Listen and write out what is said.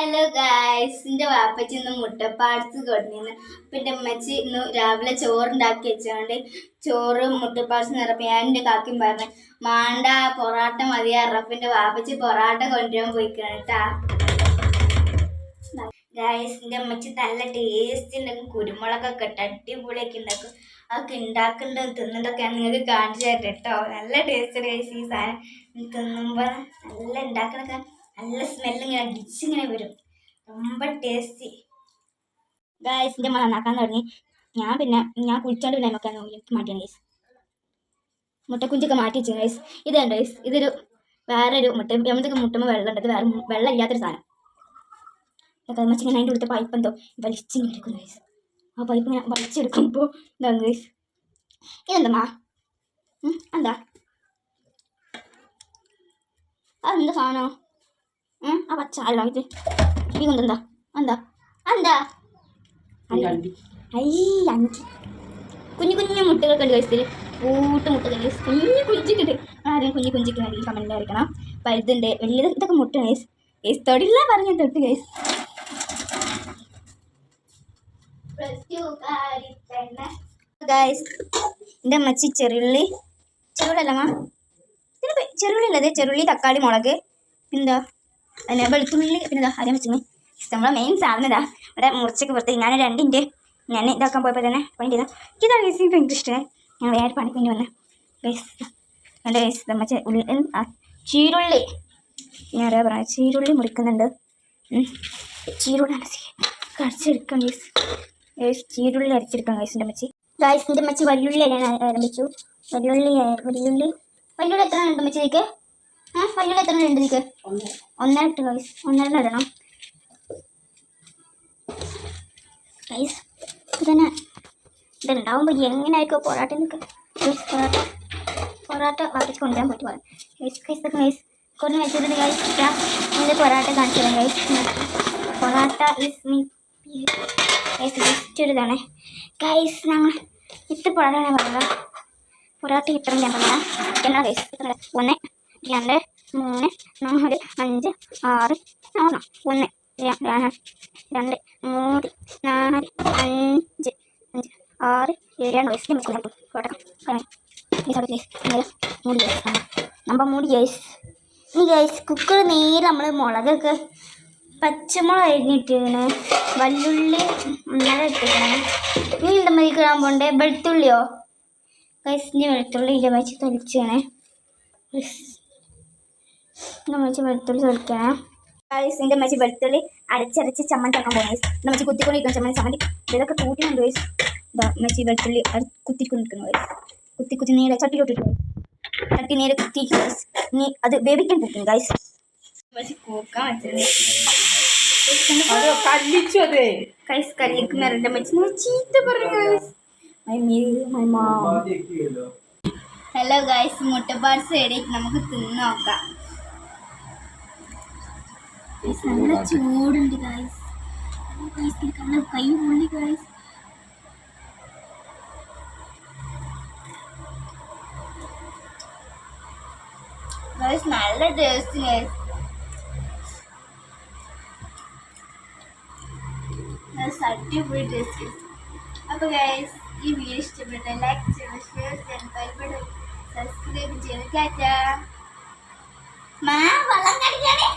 Hello guys എന്റെ വാപ്പച്ചി ഇന്ന് മുട്ടപ്പാടത്ത് കൊടുന്നിരുന്നു അപ്പം എന്റെ അമ്മച്ചി ഇന്ന് രാവിലെ ചോറുണ്ടാക്കി വെച്ചുകൊണ്ട് ചോറ് മുട്ടപ്പാടത്ത് നിറപ്പം ഞാൻ എന്റെ കാക്കും പറഞ്ഞു മാണ്ട പൊറാട്ട മതിയാറ അപ്പം എന്റെ വാപ്പച്ചി പൊറാട്ട കൊണ്ടുവരാൻ പോയിക്കണം കേട്ടാ ഗായ്സ് എന്റെ അമ്മച്ചി നല്ല ടേസ്റ്റ് ഉണ്ടാക്കും കുരുമുളകൊക്കെ ഇട്ട് അടിപൊളിയൊക്കെ ഉണ്ടാക്കും അതൊക്കെ ഉണ്ടാക്കുന്നുണ്ട് തിന്നിട്ടൊക്കെ ഞാൻ നിങ്ങൾക്ക് കാണിച്ചു തരാം കേട്ടോ നല്ല ടേസ്റ്റ് ഗൈസ് ഈ സാധനം. തിന്നുമ്പോൾ നല്ല ഉണ്ടാക്കണൊക്കെ നല്ല സ്മെല്ല് ഇങ്ങനെ അടിച്ചിങ്ങനെ വരും ரொம்ப ടേസ്റ്റി ഗായ്സിൻ്റെ അമ്മ നന്നാക്കാൻ തുടങ്ങി ഞാൻ പിന്നെ ഞാൻ കുളിച്ചോണ്ട് പിന്നെ നോക്കാൻ നോക്കി എനിക്ക് മടിയാണ് ഗൈസ് മുട്ടക്കുഞ്ചൊക്കെ മാറ്റി വെച്ചു ഗൈസ് ഇതുണ്ട് ഗൈസ് ഇതൊരു വേറൊരു മുട്ട എമ്മതൊക്കെ മുട്ടുമ്പോൾ വെള്ളം ഉണ്ട് ഇത് വേറെ വെള്ളം ഇല്ലാത്തൊരു സാധനം ഇതൊക്കെ മച്ച ഇങ്ങനെ അതിൻ്റെ ഉടുത്ത പൈപ്പ് എന്തോ വലിച്ചിങ്ങനെ എടുക്കുന്നു ഗൈസ് ആ പൈപ്പ് ഇങ്ങനെ വലിച്ചെടുക്കുമ്പോൾ ഇതാണ് ഗൈസ് ഇതെന്തമ്മാ ഉം, എന്താ അതെന്താ സാധനം ഉം, ആ പച്ച അല്ല ഇത്. ഈ കൊണ്ടെന്താ എന്താ? എന്താ? ഐ അഞ്ച്. കുഞ്ഞു കുഞ്ഞു മുട്ടകളൊക്കെ ഉണ്ട് കഴിച്ചത് കൂട്ട് മുട്ടകൾ കുഞ്ഞു കുഞ്ചിക്കിട്ട് ആദ്യം കുഞ്ഞു കുഞ്ചിക്ക് വേണ്ടി കമന്റിൽ അറിയിക്കണം വലുതുണ്ട് വലിയത് ഇതൊക്കെ മുട്ട ഗൈസ് ഗൈസ് തൊടില്ല പറഞ്ഞ തൊട്ട് ഗൈസ് ഗൈസ് എന്റെ അമ്മച്ചി ചെറുള്ളി. ചെറുള്ളി അല്ലമ്മ ചെറുള്ളി ഉള്ളത് ചെറുള്ളി തക്കാളി മുളക്. എന്താ പിന്നെ വെളുത്തുള്ളി പിന്നെ ഇതാ ആദ്യം വെച്ചിന് നമ്മളെ മെയിൻ സാധനം ഇതാ. ഇവിടെ മുറിച്ചൊക്കെ പുറത്ത് ഞാൻ രണ്ടിന്റെ ഞാൻ ഇതാക്കാൻ പോയപ്പോൾ തന്നെ പണി ചെയ്താൽ ഇതാ. ഗൈസ് എനിക്ക് ഭയങ്കര ഇഷ്ടമായി ഞാൻ വേറെ പണിക്ക് വേണ്ടി വന്നേ ഗൈസ് നല്ല ഗൈസ് മറ്റേ ഉള്ളി ചീരുള്ളി. ഞാൻ അറിയാൻ പറയാം ചീരുള്ളി മുറിക്കുന്നുണ്ട്. ചീരുള്ളി അരച്ചെടുക്കാം ഗൈസ് ഗൈസ് ചീരുള്ളി അരച്ചെടുക്കാം ഗൈസിന്റെ മച്ചി ഗൈസിന്റെ മച്ചി വലിയുള്ളി ഞാൻ ആരംഭിച്ചു? വലിയുള്ളി വലിയുള്ളി. വലിയുള്ളി എത്ര ഉണ്ട് മച്ചിക്ക് ആ വല്യുള്ളി എത്ര ഉണ്ട് ഇതിക്ക് ഒന്നര ഇട്ട് ഗൈസ് ഒന്നര ഇടണം. ഗൈസ് ഇതന്നെ. ഇതുണ്ടാവുമ്പോൾ എങ്ങനെയായിരിക്കും പൊറാട്ട പൊറാട്ട. പൊറാട്ട വാട്ടിച്ച് കൊണ്ടുവരാൻ പറ്റും ഗൈസ് ഗൈസ് ഇതൊക്കെ ഗൈസ് കുറഞ്ഞ് വെച്ചിട്ടുണ്ട് ഗൈസ് എന്റെ പൊറാട്ട കാണിച്ചു തരാം guys porotta is me guys ഒരു ഇതാണ്. ഗൈസ് ഞങ്ങൾ ഇത്ര പൊറാട്ടയാണ് പറയുക പൊറാട്ട ഇത്ര ഞാൻ പറയാം എന്നാ ഗൈസ് ഇത്ര. ഒന്ന്. രണ്ട് മൂന്ന് നാല് അഞ്ച് ആറ് ആണോ ഒന്ന് രണ്ട് മൂന്ന് നാല് അഞ്ച് അഞ്ച് ആറ് ഏഴാണ് വയസ്സിൽ വെച്ചിട്ടുണ്ട് കോട്ടം മൂടി ഗൈസ് നമ്മൾ മൂടി ഗൈസ് ഇനി ഗൈസ് കുക്കർ നേരെ നമ്മൾ മുളകൊക്കെ പച്ചമുളക് അരിഞ്ഞിട്ടാണ് വല്ലുള്ളി നല്ല ഇട്ടിട്ടാണ് ഇനി എന്താ മതി കിടാൻ പോണ്ടേ? വെളുത്തുള്ളിയോ? ഗൈസ് ഇനി വെളുത്തുള്ളി ഇല്ല വെച്ച് തൊലിച്ചാണ് നമ്മച്ച് വെളുത്തുള്ളി തൊലിക്കണം ഗൈസിന്റെ മച്ചി വെളുത്തുള്ളി അരച്ചരച്ച് ചമ്മന്തി ആക്കാൻ പോകും ഗൈസ് നമ്മച്ച് കുത്തിക്കൊണ്ടിരിക്കുന്ന ചമ്മന്തി ചമ്മന്തി. ഇതൊക്കെ കൂട്ടിയുണ്ട് ഗൈസ് ഇതാ മച്ചി വെളുത്തുള്ളി അത് കുത്തിക്കൊണ്ടിരിക്കുന്നു ഗൈസ് കുത്തി കുത്തി നേരെ ചട്ടിയിലോട്ടിട്ട് ചട്ടി നേരെ കുത്തി ഗൈസ് ഇനി അത് വേവിക്കാൻ പോകും ഗൈസ് മച്ചി കൂക്കാൻ അത് കല്ലിച്ചു അത്. ഗൈസ് കല്ലിക്ക് മെറന്റെ മച്ചി ഞാൻ ചീത്ത പറഞ്ഞു guys my meal my mom hello guys മുട്ടപ്പാട്സ് എടി നമുക്ക് തിന്ന് നോക്കാം Guys, നല്ല ചൂടുണ്ട് ഗൈസ് ഗൈസ് കണ്ണ കൈ പൊള്ളി ഗൈസ് ഗൈസ് നല്ല ടേസ്റ്റ് ഗൈസ് ഗൈസ് അടിപൊളി ടേസ്റ്റ് അപ്പോൾ ഗൈസ് ഈ വീഡിയോ ഇഷ്ടപ്പെട്ട ലൈക്ക് ചെയ്യണം ഷെയർ ചെയ്യണം ബെൽബട്ടൺ സബ്സ്ക്രൈബ് ചെയ്യണം ടാറ്റാ മാ വള്ളം കടിക്കാനേ